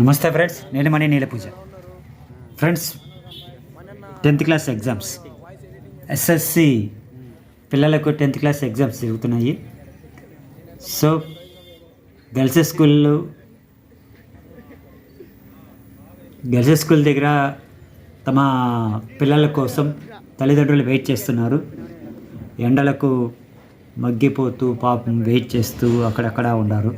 నమస్తే ఫ్రెండ్స్ నేను Mani Neela Pooja friends tenth class exams. SSC పిల్లలకు టెన్త్ క్లాస్ ఎగ్జామ్స్ జరుగుతున్నాయి. సో గర్ల్స్ స్కూల్లో గర్ల్స్ స్కూల్ దగ్గర తమ పిల్లల కోసం తల్లిదండ్రులు వెయిట్ చేస్తున్నారు. ఎండలకు మగ్గిపోతూ పాపం వెయిట్ చేస్తూ అక్కడక్కడ ఉన్నారు.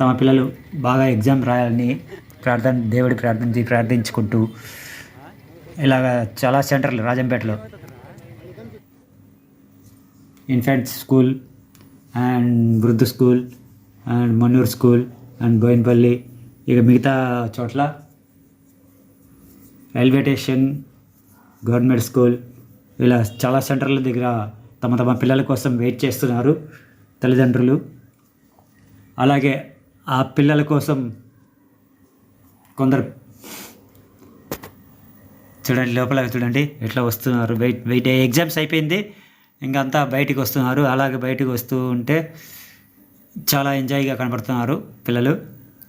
తమ పిల్లలు బాగా ఎగ్జామ్ రాయాలని ప్రార్థన దేవుడి ప్రార్థించి ప్రార్థించుకుంటూ ఇలాగ చాలా సెంటర్లు రాజంపేటలో. Infant school and వృద్ధు school and Mannur school and Boinpalli ఇక మిగతా చోట్ల రైల్వే స్టేషన్ గవర్నమెంట్ స్కూల్ ఇలా చాలా సెంటర్ల దగ్గర తమ తమ పిల్లల కోసం వెయిట్ చేస్తున్నారు తల్లిదండ్రులు. అలాగే ఆ పిల్లల కోసం కొందరు చూడండి లోపల చూడండి. ఎట్లా వస్తున్నారు? Wait wait. ఎగ్జామ్స్ అయిపోయింది. ఇంకంతా బయటికి వస్తున్నారు. అలాగే బయటికి వస్తూ ఉంటే చాలా ఎంజాయ్గా కనపడుతున్నారు పిల్లలు.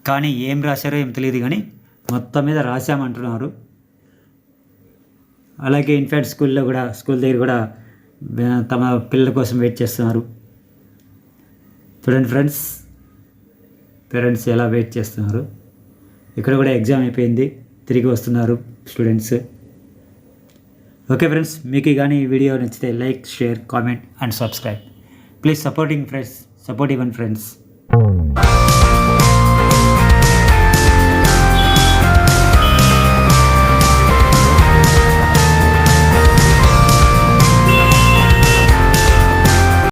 కానీ ఏం రాశారో ఏం తెలియదు కానీ మొత్తం మీద రాశామంటున్నారు. అలాగే ఇన్ఫాంట్ స్కూల్లో కూడా స్కూల్ దగ్గర కూడా తమ పిల్లల కోసం వెయిట్ చేస్తున్నారు. చూడండి ఫ్రెండ్స్. పేరెంట్స్ ఎలా వెయిట్ చేస్తున్నారు? ఇక్కడ కూడా ఎగ్జామ్ అయిపోయింది. తిరిగి వస్తున్నారు స్టూడెంట్స్. ఓకే ఫ్రెండ్స్ మీకు కానీ ఈ వీడియో నచ్చితే like share comment and subscribe. Please supporting friends support ఇవన్ ఫ్రెండ్స్.